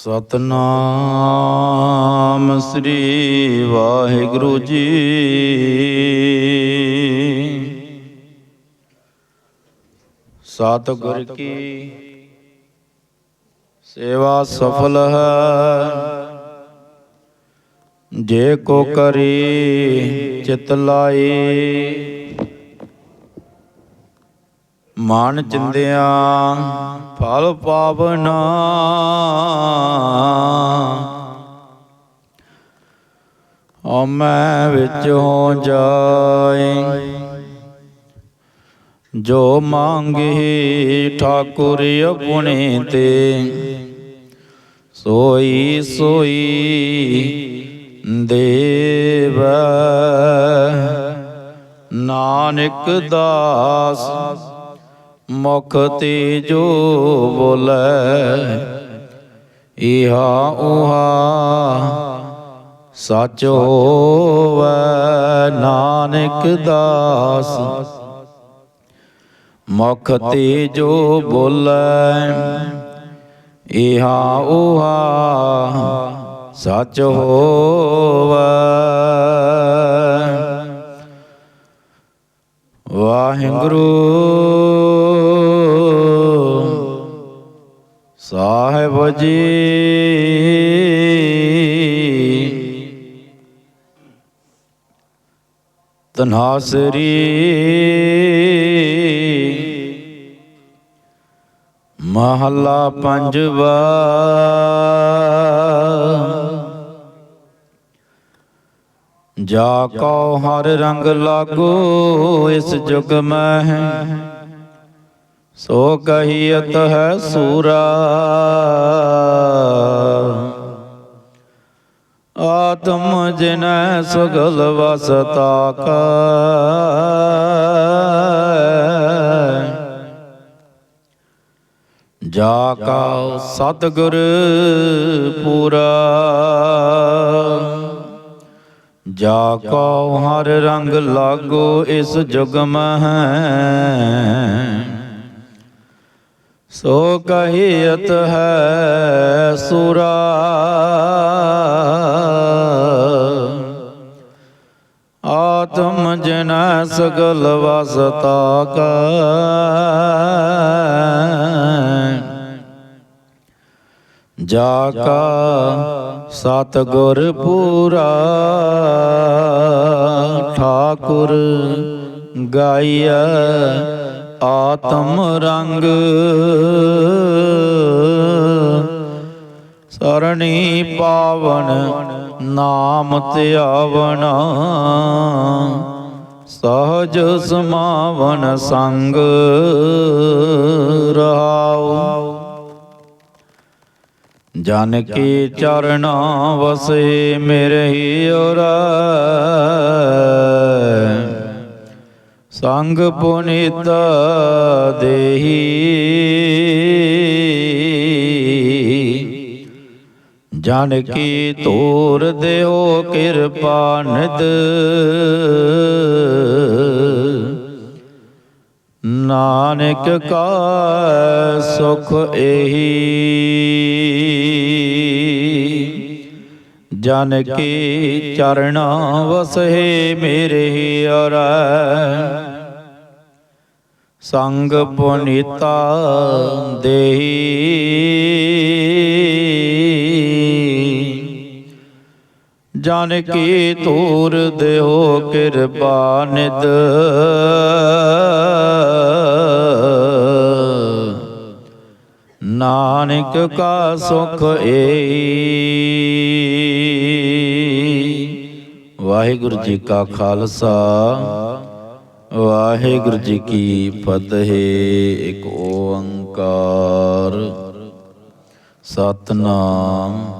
ਸਤਨਾਮ ਸ੍ਰੀ ਵਾਹਿਗੁਰੂ ਜੀ। ਸਤਿਗੁਰ ਕੀ ਸੇਵਾ ਸਫਲ ਹੈ। ਜੇ ਕੋ ਕਰੀ ਚਿਤ ਲਾਈ। ਮਨ ਚਿੰਦਿਆ ਫਲ ਪਾਵਨਾ। ਓ ਮੈਂ ਵਿੱਚ ਹੋ ਜਾਏ ਜੋ ਮੰਗੇ ਠਾਕੁਰ ਆਪਣੇ ਤੇ, ਸੋਈ ਸੋਈ ਦੇਵ। ਨਾਨਕ ਦਾਸ ਮੁਖ ਤੇ ਜੋ ਬੋਲੇ, ਇਹਾ ਉਹਾ ਸਚ ਹੋਵੇ ਨਾਨਕ ਦਾਸ। ਮੁਖ ਤੇ ਜੋ ਬੋਲੇ ਇਹਾ ਉਹਾ ਸਚ ਹੋਵੇ ਵਾਹਿਗੁਰੂ ਸਾਹਿਬ ਜੀ। ਤਨਾਸਰੀ ਮਹੱਲਾ ਪੰਜਵਾ। ਜਾ ਕਉ ਹਰ ਰੰਗ ਲਾਗੋ, ਇਸ ਜੁਗ ਮਹਿ। ਸੋ ਕਹੀਅਤ ਹੈ ਸੂਰਾ। ਜਿਨੈ ਸੁਗਲ ਵਸਤਾ ਕਾ। ਜਾ ਕਾ ਸਤਿਗੁਰ ਪੂਰਾ। ਜਾ ਕੋ ਹਰ ਰੰਗ ਲਾਗੋ ਇਸ ਜੁਗ ਮਹਿ। ਸੋ ਕਹੀਤ ਹੈ ਸੁਰਾ। ਆਤਮ ਸਗਲ ਵਸਤਾ ਕਾ। ਜਾ ਕਾ ਸਤਗੁਰ ਪੂਰਾ, ਠਾਕੁਰ ਗਾਇਆ ਆਤਮ ਰੰਗ। ਸਰਣੀ ਪਾਵਨ ਨਾਮ ਧਿਆਵਣਾ ਸਹਜ ਸਮਾਵਨ ਸੰਗ ਰਹਾਉ। ਜਨ ਕੀ ਚਰਣਾ ਵਸੇ ਮੇਰੇ ਔਰ ਸੰਗ ਪੁਨੀਤ ਦੇਹੀ। ਜਨ ਕੀ ਤੋਰ ਦਿਓ ਕਿਰਪਾ ਨਿਤ ਨਾਨਕ ਕਾ ਸੁਖ ਇਹੀ ਜਨ ਕੀ ਚਰਣਾ ਵਸਹਿ ਮੇਰੇ ਔਰ ਸੰਗ ਪੁਨੀਤਾ ਦੇਹੀ। ਜਨ ਕੀ ਤੂਰ ਦੇਹੋ ਕਿਰਪਾ ਨਿਦ ਨਾਨਕ ਕਾ ਸੁਖ ਏ ਵਾਹਿਗੁਰੂ ਜੀ ਕਾ ਖਾਲਸਾ। ਵਾਹਿਗੁਰੂ ਜੀ ਕੀ ਫਤਿਹ। ਇੱਕ ਓੰਕਾਰ। ਸਤਨਾਮ।